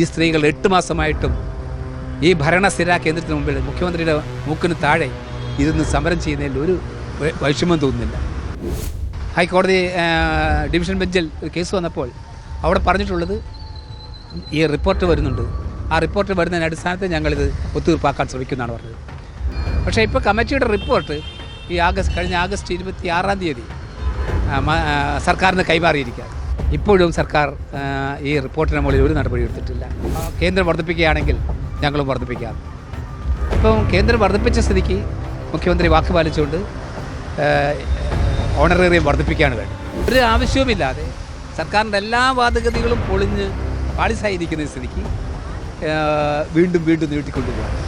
ഈ സ്ത്രീകൾ എട്ട് മാസമായിട്ടും ഈ ഭരണസ്ഥിര കേന്ദ്രത്തിന് മുമ്പിൽ മുഖ്യമന്ത്രിയുടെ മൂക്കിന് താഴെ ഇരുന്ന് സമരം ചെയ്യുന്നതിൽ ഒരു വൈഷമ്യം തോന്നുന്നില്ല. ഹൈക്കോടതി ഡിവിഷൻ ബെഞ്ചിൽ ഒരു കേസ് വന്നപ്പോൾ അവിടെ പറഞ്ഞിട്ടുള്ളത് ഈ റിപ്പോർട്ട് വരുന്നുണ്ട്. ആ റിപ്പോർട്ട് വരുന്നതിന് അടിസ്ഥാനത്തിൽ ഞങ്ങളിത് ഒത്തുതീർപ്പാക്കാൻ ശ്രമിക്കുന്നതാണ് പറഞ്ഞത്. പക്ഷേ ഇപ്പോൾ കമ്മിറ്റിയുടെ റിപ്പോർട്ട് ഈ ആഗസ്റ്റ് കഴിഞ്ഞ ആഗസ്റ്റ് ഇരുപത്തി ആറാം തീയതി സർക്കാരിന് കൈമാറിയിരിക്കുകയാണ്. ഇപ്പോഴും സർക്കാർ ഈ റിപ്പോർട്ടിന് മുകളിൽ ഒരു നടപടി എടുത്തിട്ടില്ല. കേന്ദ്രം വർദ്ധിപ്പിക്കുകയാണെങ്കിൽ ഞങ്ങളും വർദ്ധിപ്പിക്കാം. ഇപ്പം കേന്ദ്രം വർദ്ധിപ്പിച്ച സ്ഥിതിക്ക് മുഖ്യമന്ത്രി വാക്ക് പാലിച്ചുകൊണ്ട് ഓണറേറിയം വർദ്ധിപ്പിക്കുകയാണ് വേണ്ടത്. ഒരു ആവശ്യവുമില്ലാതെ സർക്കാരിന്റെ എല്ലാ വാദഗതികളും പൊളിഞ്ഞ് പാളിസായിരിക്കുന്ന സ്ഥിതിക്ക് വീണ്ടും വീണ്ടും നീട്ടിക്കൊണ്ടുപോകാം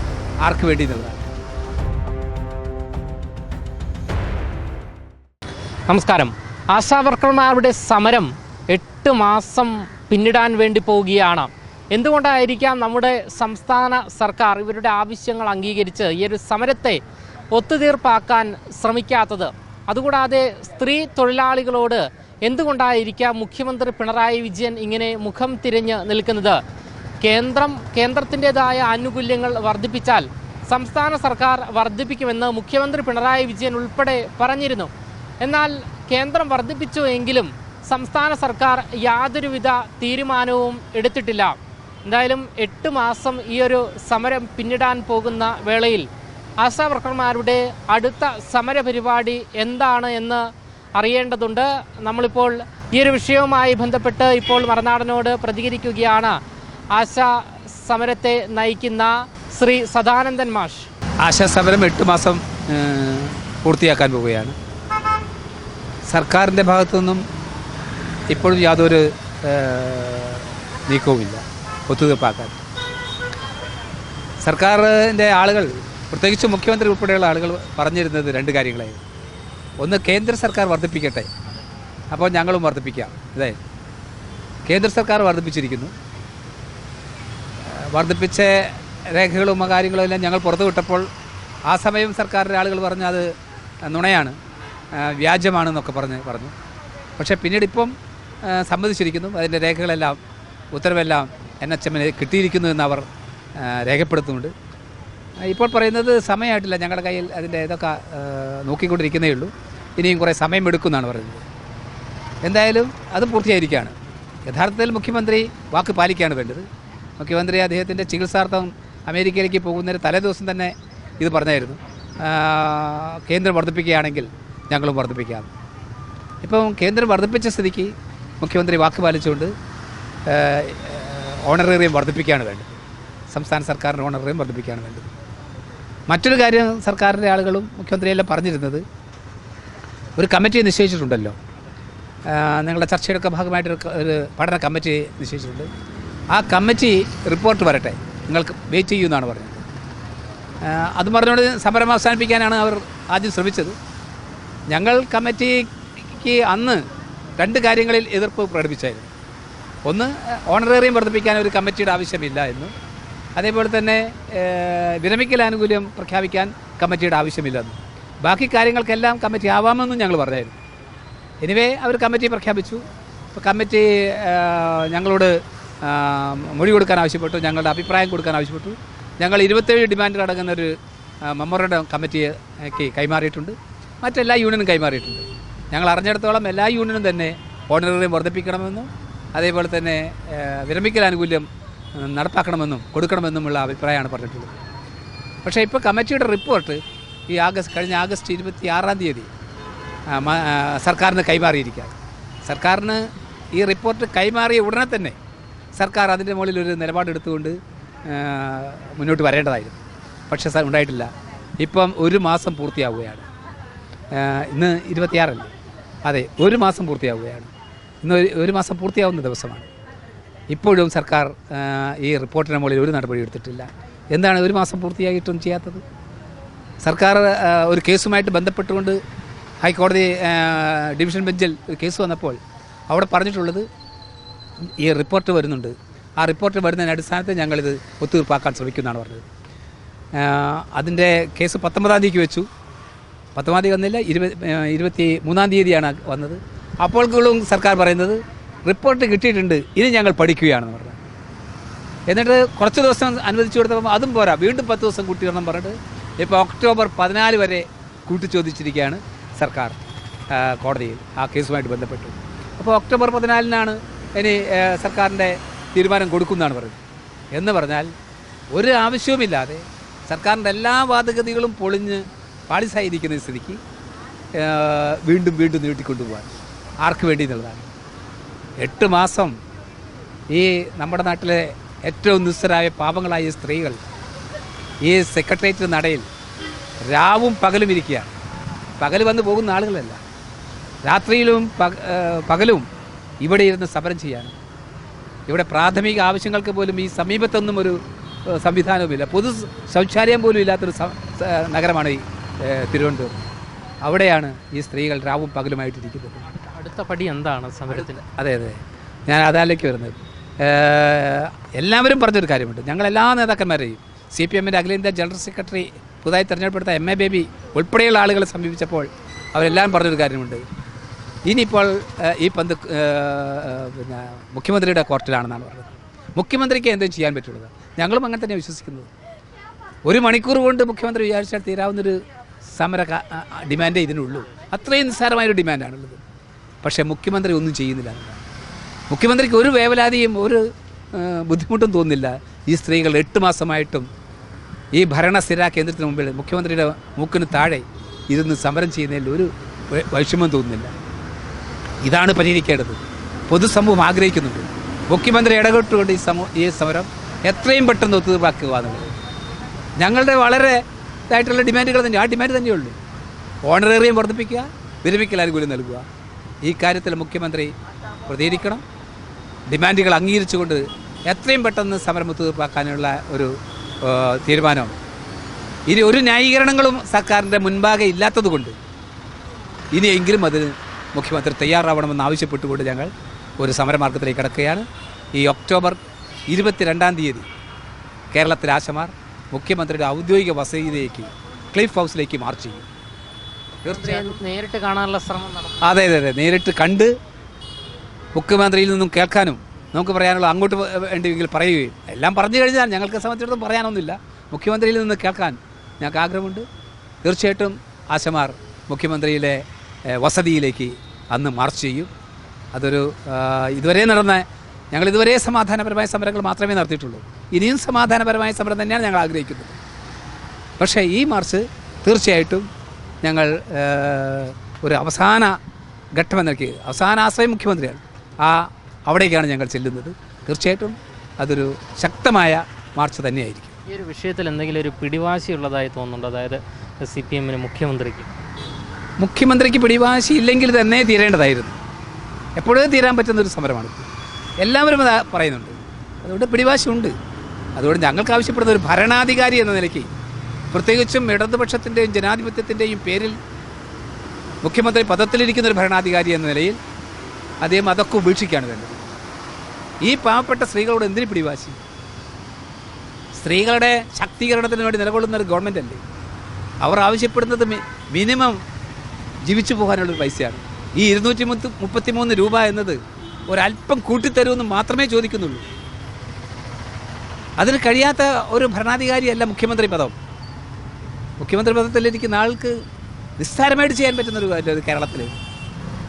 ആർക്ക് വേണ്ടി എന്നുള്ളതാണ്. നമസ്കാരം. ആശാവർക്കർമാരുടെ സമരം എട്ട് മാസം പിന്നിടാൻ വേണ്ടി പോവുകയാണ്. എന്തുകൊണ്ടായിരിക്കാം നമ്മുടെ സംസ്ഥാന സർക്കാർ ഇവരുടെ ആവശ്യങ്ങൾ അംഗീകരിച്ച് ഈ ഒരു സമരത്തെ ഒത്തുതീർപ്പാക്കാൻ ശ്രമിക്കാത്തത്? അതുകൂടാതെ സ്ത്രീ തൊഴിലാളികളോട് എന്തുകൊണ്ടായിരിക്കാം മുഖ്യമന്ത്രി പിണറായി വിജയൻ ഇങ്ങനെ മുഖം തിരിഞ്ഞ് നിൽക്കുന്നത്? കേന്ദ്രം കേന്ദ്രത്തിന്റെതായ ആനുകൂല്യങ്ങൾ വർദ്ധിപ്പിച്ചാൽ സംസ്ഥാന സർക്കാർ വർദ്ധിപ്പിക്കുമെന്ന് മുഖ്യമന്ത്രി പിണറായി വിജയൻ ഉൾപ്പെടെ പറഞ്ഞിരുന്നു. എന്നാൽ കേന്ദ്രം വർദ്ധിപ്പിച്ചു എങ്കിലും സംസ്ഥാന സർക്കാർ യാതൊരുവിധ തീരുമാനവും എടുത്തിട്ടില്ല. എന്തായാലും എട്ട് മാസം ഈ ഒരു സമരം പിന്നിടാൻ പോകുന്ന വേളയിൽ ആശാ വർക്കർമാരുടെ അടുത്ത സമര പരിപാടി എന്താണ് എന്ന് അറിയേണ്ടതുണ്ട്. നമ്മളിപ്പോൾ ഈ ഒരു വിഷയവുമായി ബന്ധപ്പെട്ട് ഇപ്പോൾ മറനാടനോട് പ്രതികരിക്കുകയാണ് ആശാ സമരത്തെ നയിക്കുന്ന ശ്രീ സദാനന്ദൻ മാഷ്. ആശാ സമരം എട്ട് മാസം പൂർത്തിയാക്കാൻ പോവുകയാണ്. സർക്കാരിന്റെ ഭാഗത്തുനിന്നും ഇപ്പോഴും യാതൊരു നീക്കവുമില്ല. ഒത്തുതീർപ്പാക്കാൻ. സർക്കാരിന്റെ ആളുകൾ പ്രത്യേകിച്ച് മുഖ്യമന്ത്രി ഉൾപ്പെടെയുള്ള ആളുകൾ പറഞ്ഞിരുന്നത് രണ്ട് കാര്യങ്ങളായിരുന്നു. ഒന്ന് കേന്ദ്ര സർക്കാർ വർദ്ധിപ്പിക്കട്ടെ. അപ്പോൾ ഞങ്ങളും വർദ്ധിപ്പിക്കാം. അതെ. കേന്ദ്ര സർക്കാർ വർദ്ധിപ്പിച്ചിരിക്കുന്നു. വർദ്ധിപ്പിച്ച രേഖകളും കാര്യങ്ങളും എല്ലാം ഞങ്ങൾ പുറത്തു വിട്ടപ്പോൾ ആ സമയം സർക്കാരിന്റെ ആളുകൾ പറഞ്ഞു അത് നുണയാണ് വ്യാജമാണെന്നൊക്കെ പറഞ്ഞ് പറഞ്ഞു. പക്ഷേ പിന്നീട് ഇപ്പം സമ്മതിച്ചിരിക്കുന്നു. അതിന്റെ രേഖകളെല്ലാം ഉത്തരവെല്ലാം എൻ എച്ച് എമ്മിന് കിട്ടിയിരിക്കുന്നു എന്ന് അവർ രേഖപ്പെടുത്തുന്നുണ്ട്. ഇപ്പോൾ പറയുന്നത് സമയമായിട്ടില്ല. ഞങ്ങളുടെ കയ്യിൽ അതിന്റെ ഇതൊക്കെ നോക്കിക്കൊണ്ടിരിക്കുന്നേ ഉള്ളൂ. ഇനിയും കുറേ സമയമെടുക്കുമെന്നാണ് പറയുന്നത്. എന്തായാലും അത് പൂർത്തിയായിരിക്കുകയാണ്. യഥാർത്ഥത്തിൽ മുഖ്യമന്ത്രി വാക്ക് പാലിക്കുകയാണ് വേണ്ടത്. മുഖ്യമന്ത്രി അദ്ദേഹത്തിന്റെ ചികിത്സാർത്ഥം അമേരിക്കയിലേക്ക് പോകുന്നതിന് തലേദിവസം തന്നെ ഇത് പറഞ്ഞായിരുന്നു. കേന്ദ്രം വർദ്ധിപ്പിക്കുകയാണെങ്കിൽ ഞങ്ങളും വർദ്ധിപ്പിക്കാം. ഇപ്പം കേന്ദ്രം വർദ്ധിപ്പിച്ച സ്ഥിതിക്ക് മുഖ്യമന്ത്രി വാക്ക് പാലിച്ചുകൊണ്ട് ഓണറേറിയം വർദ്ധിപ്പിക്കുകയാണ് വേണ്ടത്. സംസ്ഥാന സർക്കാരിന്റെ ഓണറേറിയം വർദ്ധിപ്പിക്കുകയാണ് വേണ്ടത്. മറ്റൊരു കാര്യം സർക്കാരിന്റെ ആളുകളും മുഖ്യമന്ത്രിയെല്ലാം പറഞ്ഞിരുന്നത് ഒരു കമ്മിറ്റി നിശ്ചയിച്ചിട്ടുണ്ടല്ലോ. നിങ്ങളുടെ ചർച്ചയുടെ ഭാഗമായിട്ട് ഒരു പഠന കമ്മിറ്റി നിശ്ചയിച്ചിട്ടുണ്ട്. ആ കമ്മിറ്റി റിപ്പോർട്ട് വരട്ടെ. നിങ്ങൾക്ക് വെയിറ്റ് ചെയ്യുമെന്നാണ് പറഞ്ഞത്. ആ, അത് പറഞ്ഞുകൊണ്ട് സമരം അവസാനിപ്പിക്കാനാണ് അവർ ആദ്യം ശ്രമിച്ചത്. ഞങ്ങൾ കമ്മിറ്റിക്ക് അന്ന് രണ്ട് കാര്യങ്ങളിൽ എതിർപ്പ് പ്രകടിപ്പിച്ചായിരുന്നു. ഒന്ന് ഓണറേറിയം വർദ്ധിപ്പിക്കാൻ ഒരു കമ്മിറ്റിയുടെ ആവശ്യമില്ല എന്നും അതേപോലെ തന്നെ വിരമിക്കൽ ആനുകൂല്യം പ്രഖ്യാപിക്കാൻ കമ്മിറ്റിയുടെ ആവശ്യമില്ലെന്നും ബാക്കി കാര്യങ്ങൾക്കെല്ലാം കമ്മിറ്റി ആവാമെന്നും ഞങ്ങൾ പറഞ്ഞായിരുന്നു. എനിവേ അവർ കമ്മിറ്റി പ്രഖ്യാപിച്ചു. കമ്മിറ്റി ഞങ്ങളോട് മൊഴി കൊടുക്കാൻ ആവശ്യപ്പെട്ടു ഞങ്ങളുടെ അഭിപ്രായം കൊടുക്കാൻ ആവശ്യപ്പെട്ടു. ഞങ്ങൾ ഇരുപത്തേഴ് ഡിമാൻഡ് അടങ്ങുന്ന ഒരു മെമ്മോറണ്ടം കമ്മിറ്റിക്ക് കൈമാറിയിട്ടുണ്ട്. മറ്റെല്ലാ യൂണിയനും കൈമാറിയിട്ടുണ്ട്. ഞങ്ങൾ അറിഞ്ഞിടത്തോളം എല്ലാ യൂണിയനും തന്നെ ഓണറേറിയം വർദ്ധിപ്പിക്കണമെന്നും അതേപോലെ തന്നെ വിരമിക്കൽ ആനുകൂല്യം നടപ്പാക്കണമെന്നും കൊടുക്കണമെന്നുമുള്ള അഭിപ്രായമാണ് പറഞ്ഞിട്ടുള്ളത്. പക്ഷേ ഇപ്പോൾ കമ്മിറ്റിയുടെ റിപ്പോർട്ട് ഈ ആഗസ്റ്റ് കഴിഞ്ഞ ആഗസ്റ്റ് ഇരുപത്തി ആറാം തീയതി സർക്കാരിന് കൈമാറിയിരിക്കുക സർക്കാരിന് ഈ റിപ്പോർട്ട് കൈമാറിയ ഉടനെ തന്നെ സർക്കാർ അതിന്റെ മുകളിൽ ഒരു നിലപാടെടുത്തുകൊണ്ട് മുന്നോട്ട് വരേണ്ടതായിരുന്നു. പക്ഷേ ഉണ്ടായിട്ടില്ല. ഇപ്പം ഒരു മാസം പൂർത്തിയാവുകയാണ്. ഇന്ന് ഇരുപത്തിയാറല്ലേ? അതെ ഒരു മാസം പൂർത്തിയാവുകയാണ്. ഇന്ന് ഒരു- മാസം പൂർത്തിയാവുന്ന ദിവസമാണ്. ഇപ്പോഴും സർക്കാർ ഈ റിപ്പോർട്ടിന് മുകളിൽ ഒരു നടപടി എടുത്തിട്ടില്ല. എന്താണ് ഒരു മാസം പൂർത്തിയായിട്ടും ചെയ്യാത്തത്? സർക്കാർ ഒരു കേസുമായിട്ട് ബന്ധപ്പെട്ടുകൊണ്ട് ഹൈക്കോടതി ഡിവിഷൻ ബെഞ്ചിൽ ഒരു കേസ് വന്നപ്പോൾ അവിടെ പറഞ്ഞിട്ടുള്ളത് ഈ റിപ്പോർട്ട് വരുന്നുണ്ട്. ആ റിപ്പോർട്ട് വരുന്നതിന് അടിസ്ഥാനത്തിൽ ഞങ്ങളിത് ഒത്തുതീർപ്പാക്കാൻ ശ്രമിക്കുന്നതാണ് പറഞ്ഞത്. അതിന്റെ കേസ് പത്തൊമ്പതാം തീയതിക്ക് വെച്ചു. പത്തൊമ്പതാം തീയതി വന്നില്ല. ഇരുപത് ഇരുപത്തി മൂന്നാം തീയതിയാണ് വന്നത്. അപ്പോഴും സർക്കാർ പറയുന്നത് റിപ്പോർട്ട് കിട്ടിയിട്ടുണ്ട് ഇനി ഞങ്ങൾ പഠിക്കുകയാണെന്ന് പറഞ്ഞു. എന്നിട്ട് കുറച്ച് ദിവസം അനുവദിച്ചു കൊടുത്തപ്പോൾ അതും പോരാ. വീണ്ടും പത്ത് ദിവസം കൂട്ടി വരണം പറഞ്ഞിട്ട് ഇപ്പോൾ ഒക്ടോബർ പതിനാല് വരെ കൂട്ടിച്ചോദിച്ചിരിക്കുകയാണ് സർക്കാർ കോടതിയിൽ ആ കേസുമായിട്ട് ബന്ധപ്പെട്ട്. അപ്പോൾ ഒക്ടോബർ പതിനാലിനാണ് ഇനി സർക്കാരിന്റെ തീരുമാനം കൊടുക്കുന്നതാണ് പറയുന്നത് എന്ന് പറഞ്ഞാൽ ഒരു ആവശ്യവുമില്ലാതെ സർക്കാരിന്റെ എല്ലാ വാദഗതികളും പൊളിഞ്ഞ് പാളിസായിരിക്കുന്ന സ്ഥിതിക്ക് വീണ്ടും വീണ്ടും നീട്ടിക്കൊണ്ടുപോകാൻ ആർക്ക് വേണ്ടി എന്നുള്ളതാണ്. എട്ട് മാസം ഈ നമ്മുടെ നാട്ടിലെ ഏറ്റവും നിസ്സരായ പാപങ്ങളായ സ്ത്രീകൾ ഈ സെക്രട്ടേറിയറ്റ് നടയിൽ രാവും പകലും ഇരിക്കുകയാണ്. പകൽ വന്ന് പോകുന്ന ആളുകളല്ല. രാത്രിയിലും പകലും ഇവിടെ ഇരുന്ന് സമരം ചെയ്യാണ്. ഇവിടെ പ്രാഥമിക ആവശ്യങ്ങൾക്ക് പോലും ഈ സമീപത്തൊന്നും ഒരു സംവിധാനവുമില്ല. പൊതു ശൗചാലയം പോലും ഇല്ലാത്തൊരു നഗരമാണ് ഈ തിരുവനന്തപുരം. അവിടെയാണ് ഈ സ്ത്രീകൾ രാവും പകലുമായിട്ടിരിക്കുന്നത് അടുത്ത പടി എന്താണ് സമരത്തിൽ അതെ അതെ. ഞാൻ അതാലേക്ക് വരുന്നത്. എല്ലാവരും പറഞ്ഞൊരു കാര്യമുണ്ട്. ഞങ്ങൾ എല്ലാ നേതാക്കന്മാരെയും സി പി എമ്മിന്റെ അഖിലേന്ത്യാ ജനറൽ സെക്രട്ടറി പുതുതായി തിരഞ്ഞെടുപ്പെടുത്ത എം എ ബേബി ഉൾപ്പെടെയുള്ള ആളുകളെ സമീപിച്ചപ്പോൾ അവരെല്ലാം പറഞ്ഞൊരു കാര്യമുണ്ട്. ഇനിയിപ്പോൾ ഈ പന്ത് പിന്നെ മുഖ്യമന്ത്രിയുടെ കോർട്ടിലാണെന്നാണ് പറഞ്ഞത്. മുഖ്യമന്ത്രിക്ക് എന്തും ചെയ്യാൻ പറ്റുള്ളത്. ഞങ്ങളും അങ്ങനെ തന്നെ വിശ്വസിക്കുന്നത്. ഒരു മണിക്കൂർ കൊണ്ട് മുഖ്യമന്ത്രി വിചാരിച്ചാൽ തീരാവുന്നൊരു സമര ഡിമാൻഡേ ഇതിനുള്ളൂ അത്രയും നിസ്സാരമായൊരു ഡിമാൻഡാണുള്ളത് പക്ഷേ മുഖ്യമന്ത്രി ഒന്നും ചെയ്യുന്നില്ല. മുഖ്യമന്ത്രിക്ക് ഒരു വേവലാതിയും ഒരു ബുദ്ധിമുട്ടും തോന്നുന്നില്ല. ഈ സ്ത്രീകൾ എട്ട് മാസമായിട്ടും ഈ ഭരണസ്ഥിര കേന്ദ്രത്തിന് മുമ്പിൽ മുഖ്യമന്ത്രിയുടെ മൂക്കിന് താഴെ ഇരുന്ന് സമരം ചെയ്യുന്നതിൽ ഒരു വൈഷമ്യം തോന്നുന്നില്ല. ഇതാണ് പരിഹരിക്കേണ്ടത്. പൊതുസമൂഹം ആഗ്രഹിക്കുന്നുണ്ട്. മുഖ്യമന്ത്രി ഇടപെട്ടുകൊണ്ട് ഈ സമൂഹ ഈ സമരം എത്രയും പെട്ടെന്ന് ഒത്തുതീർപ്പാക്കുക എന്നുള്ളത്. ഞങ്ങളുടെ വളരെ ഇതായിട്ടുള്ള ഡിമാൻഡുകൾ തന്നെ ആ ഡിമാൻഡ് തന്നെയുള്ളൂ ഓണറേറിയം വർദ്ധിപ്പിക്കുക വിരമിക്കൽ ആനുകൂല്യം നൽകുക. ഈ കാര്യത്തിൽ മുഖ്യമന്ത്രി പ്രതികരിക്കണം. ഡിമാൻഡുകൾ അംഗീകരിച്ചുകൊണ്ട് എത്രയും പെട്ടെന്ന് സമരം ഒത്തുതീർപ്പാക്കാനുള്ള ഒരു തീരുമാനം ഇനി ഒരു ന്യായീകരണങ്ങളും സർക്കാരിന്റെ മുൻപാകെ ഇല്ലാത്തതുകൊണ്ട് ഇനിയെങ്കിലും അതിന് മുഖ്യമന്ത്രി തയ്യാറാവണമെന്ന് ആവശ്യപ്പെട്ടുകൊണ്ട് ഞങ്ങൾ ഒരു സമരമാർഗത്തിലേക്ക് കിടക്കുകയാണ്. ഈ ഒക്ടോബർ ഇരുപത്തിരണ്ടാം തീയതി കേരളത്തിലെ ആശമാർ മുഖ്യമന്ത്രിയുടെ ഔദ്യോഗിക വസതിയിലേക്ക് ക്ലിഫ് ഹൗസിലേക്ക് മാർച്ച് ചെയ്യും. തീർച്ചയായും നേരിട്ട് കാണാനുള്ള ശ്രമം അതെ അതെ അതെ. നേരിട്ട് കണ്ട് മുഖ്യമന്ത്രിയിൽ നിന്നും കേൾക്കാനും നമുക്ക് പറയാനുള്ള അങ്ങോട്ട് വേണ്ടിയെങ്കിൽ പറയുകയും എല്ലാം പറഞ്ഞു കഴിഞ്ഞാൽ ഞങ്ങൾക്ക് സംബന്ധിച്ചിടത്തോളം പറയാനൊന്നുമില്ല. മുഖ്യമന്ത്രിയിൽ നിന്ന് കേൾക്കാൻ ഞങ്ങൾക്ക് ആഗ്രഹമുണ്ട്. തീർച്ചയായിട്ടും ആശമാർ മുഖ്യമന്ത്രിയിലെ വസതിയിലേക്ക് അന്ന് മാർച്ച് ചെയ്യും. അതൊരു ഇതുവരെ നടന്ന ഞങ്ങൾ ഇതുവരെ സമാധാനപരമായ സമരങ്ങൾ മാത്രമേ നടത്തിയിട്ടുള്ളൂ. ഇനിയും സമാധാനപരമായ സമരം തന്നെയാണ് ഞങ്ങൾ ആഗ്രഹിക്കുന്നത്. പക്ഷേ ഈ മാർച്ച് തീർച്ചയായിട്ടും ഞങ്ങൾ ഒരു അവസാന ഘട്ടമെന്നൊക്കെ അവസാന ആശ്രയം മുഖ്യമന്ത്രിയാണ്. ആ അവിടേക്കാണ് ഞങ്ങൾ ചെല്ലുന്നത്. തീർച്ചയായിട്ടും അതൊരു ശക്തമായ മാർച്ച് തന്നെയായിരിക്കും. ഈ ഒരു വിഷയത്തിൽ എന്തെങ്കിലും ഒരു പിടിവാശി ഉള്ളതായി തോന്നുന്നുണ്ട്? അതായത് സി പി എമ്മിന് മുഖ്യമന്ത്രിക്ക്. മുഖ്യമന്ത്രിക്ക് പിടിവാശി ഇല്ലെങ്കിൽ തന്നെ തീരേണ്ടതായിരുന്നു. എപ്പോഴും തീരാൻ പറ്റുന്ന ഒരു സമരമാണ്. എല്ലാവരും അത് പറയുന്നുണ്ട്. അതുകൊണ്ട് പിടിവാശി ഉണ്ട്. അതുകൊണ്ട് ഞങ്ങൾക്ക് ആവശ്യപ്പെടുന്ന ഒരു ഭരണാധികാരി എന്ന നിലയ്ക്ക് പ്രത്യേകിച്ചും ഇടതുപക്ഷത്തിന്റെയും ജനാധിപത്യത്തിന്റെയും പേരിൽ മുഖ്യമന്ത്രി പദത്തിലിരിക്കുന്ന ഒരു ഭരണാധികാരി എന്ന നിലയിൽ അദ്ദേഹം അതൊക്കെ ഉപേക്ഷിക്കുകയാണ് വേണ്ടത്. ഈ പാവപ്പെട്ട സ്ത്രീകളോട് എന്തിനു പിടിവാശി? സ്ത്രീകളുടെ ശാക്തീകരണത്തിന് വേണ്ടി നിലകൊള്ളുന്ന ഒരു ഗവൺമെന്റ് അല്ലേ? അവർ ആവശ്യപ്പെടുന്നത് മിനിമം ജീവിച്ചു പോകാനുള്ളൊരു പൈസയാണ്. ഈ ഇരുന്നൂറ്റി മുപ്പത്തി മൂന്ന് രൂപ എന്നത് ഒരല്പം കൂട്ടിത്തരുമെന്ന് മാത്രമേ ചോദിക്കുന്നുള്ളൂ. അതിന് കഴിയാത്ത ഒരു ഭരണാധികാരിയല്ല മുഖ്യമന്ത്രി പദം. മുഖ്യമന്ത്രി പദത്തിലിരിക്കുന്ന ആൾക്ക് നിസ്സാരമായിട്ട് ചെയ്യാൻ പറ്റുന്ന ഒരു കാര്യമല്ല കേരളത്തിൽ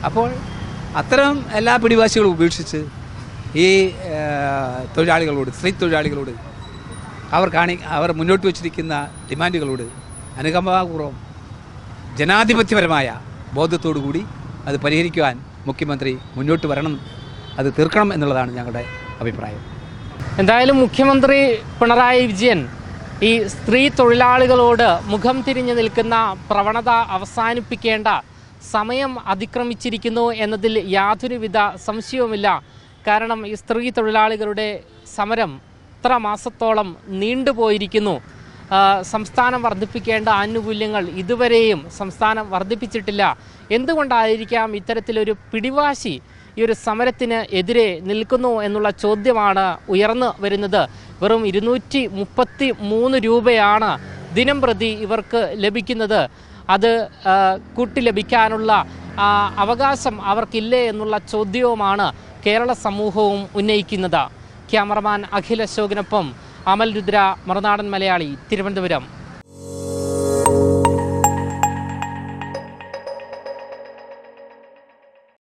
അപ്പോൾ അത്തരം എല്ലാ പിടിവാശികളും ഉപേക്ഷിച്ച് ഈ തൊഴിലാളികളോട് സ്ത്രീ തൊഴിലാളികളോട് അവർ കാണി അവർ മുന്നോട്ട് വച്ചിരിക്കുന്ന ഡിമാൻഡുകളോട് അനുകമ്പാപൂർവം ജനാധിപത്യപരമായ ബോധത്തോടു കൂടി അത് പരിഹരിക്കുവാൻ മുഖ്യമന്ത്രി മുന്നോട്ട് വരണം അത് തീർക്കണം എന്നുള്ളതാണ് ഞങ്ങളുടെ അഭിപ്രായം. എന്തായാലും മുഖ്യമന്ത്രി പിണറായി വിജയൻ ഈ സ്ത്രീ തൊഴിലാളികളോട് മുഖം തിരിഞ്ഞു നിൽക്കുന്ന പ്രവണത അവസാനിപ്പിക്കേണ്ട സമയം അതിക്രമിച്ചിരിക്കുന്നു എന്നതിൽ യാതൊരുവിധ സംശയവുമില്ല. കാരണം ഈ സ്ത്രീ തൊഴിലാളികളുടെ സമരം ഇത്ര മാസത്തോളം നീണ്ടുപോയിരിക്കുന്നു സംസ്ഥാനം വർദ്ധിപ്പിക്കേണ്ട ആനുകൂല്യങ്ങൾ ഇതുവരെയും സംസ്ഥാനം വർദ്ധിപ്പിച്ചിട്ടില്ല. എന്തുകൊണ്ടായിരിക്കാം ഇത്തരത്തിലൊരു പിടിവാശി ഈ ഒരു സമരത്തിന് എതിരെ നിൽക്കുന്നു എന്നുള്ള ചോദ്യമാണ് ഉയർന്നു വരുന്നത്. വെറും ഇരുന്നൂറ്റി മുപ്പത്തി മൂന്ന് രൂപയാണ് ദിനം പ്രതി ഇവർക്ക് ലഭിക്കുന്നത്. അത് കൂട്ടി ലഭിക്കാനുള്ള അവകാശം അവർക്കില്ലേ എന്നുള്ള ചോദ്യവുമാണ് കേരള സമൂഹവും ഉന്നയിക്കുന്നത്. ക്യാമറമാൻ അഖിൽ അശോകിനൊപ്പം അമൽ രുദ്ര മറുനാടൻ മലയാളി തിരുവനന്തപുരം.